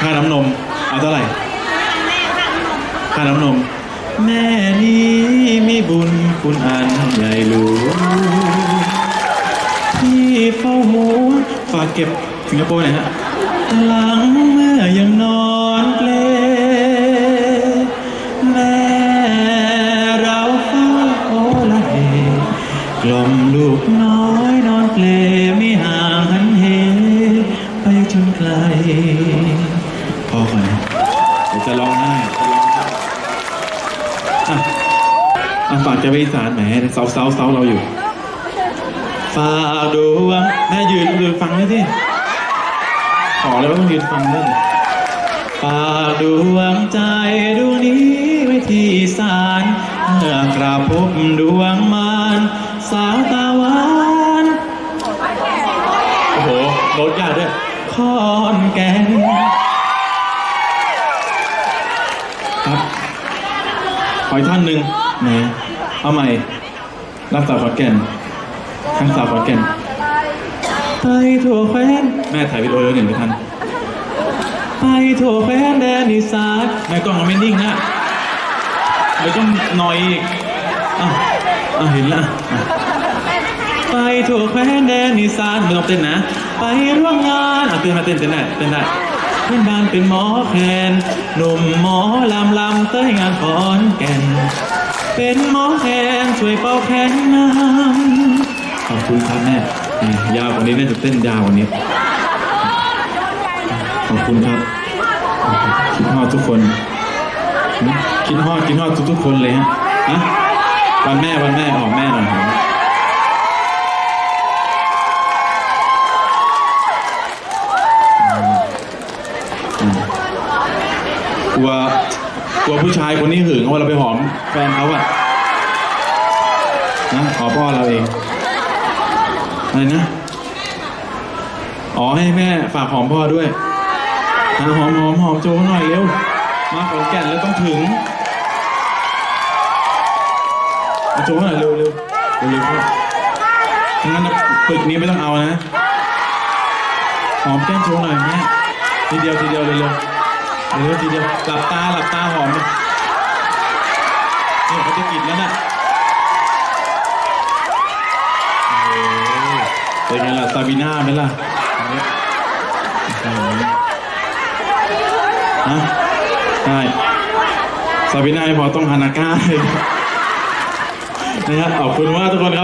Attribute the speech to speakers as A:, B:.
A: ค่าน้ำนม เอาเท่าไหร่ค่าน้ำนม แม่นี้มีบุญคุณอันใหญ่หลวงที่เฝ้าหัวฝากเก็บสิงคโปร์หน่อยฮะหลัง เดี๋ยวจะร้องไห้จะร้องไห้อะอะฝากจะไปอีสานแหมเซาเซาเซาเราอยู่ฝากดวงแม่ยืนยืนฟังด้วยสิขอเลยว่าต้องยืนฟังด้วยฝากดวงใจดวงนี้ไว้ที่ศาลเมื่อกราบพบดวงมารสาวตาหวานโอ้โหโน้ตยากด้วยคอนแกนครับ ขออีกท่อนหนึ่งไหนเอาใหม่ รับสาวขอนแก่นทั้งสาวขอนแก่นไปทั่วแคว้นแม่ถ่ายวิดีโอแล้วหนึ่งไม่ทันไปทั่วแคว้นแดนอีสานแม่กล้องมันไม่นิ่งนะเดี๋ยวต้องหน่อยอีกอะอะเห็นละอะไปทั่วแคว้นแดนอีสานไม่ต้องเต้นนะ ไปร่วมงานอะเต้นมาเต้นเต้นได้เต้นได้ พื่อนบ้านเป็นหมอแคนหนุ่มหมอลำลำเต้ยงานขอนแก่น เป็นหมอแคนช่วยเป่าแคนน้ำขอบคุณครับแม่ยาวกว่านี้น่าจะเต้นยาวกว่านี้ ขอบคุณครับ คิดฮอดทุกคน คิดฮอดคิดฮอดทุกๆคนเลยฮะฮะวันแม่วันแม่ออกแม่หน่อย ลัวกลัวผู้ชายคนนี้หึงว่าเราไปหอมแฟนเขาอะนะขอพ่อเราเองอะไรนะอ๋อให้แม่ฝากหอมพ่อด้วยอะหอมหอมหอมโจหน่อยเร็ว มาขอนแก่นแล้วต้องถึงเอาโจหน่อยเร็วเร็วเร็วเร็วพ่องั้นปึกนี้ไม่ต้องเอานะ หอมแก้มโจหน่อยแม่ทีเดียวทีเดียวเร็วเร็ว เร็วทีเดียวหลับตาหลับตาหอมเลยเนี่ยเขาจะกินแล้วน่ะเป็นไงล่ะซาบีน่าไหมล่ะฮะใช่ซาบีน่าพอต้องฮานาก้าเลยนะครับขอบคุณมากทุกคนครับ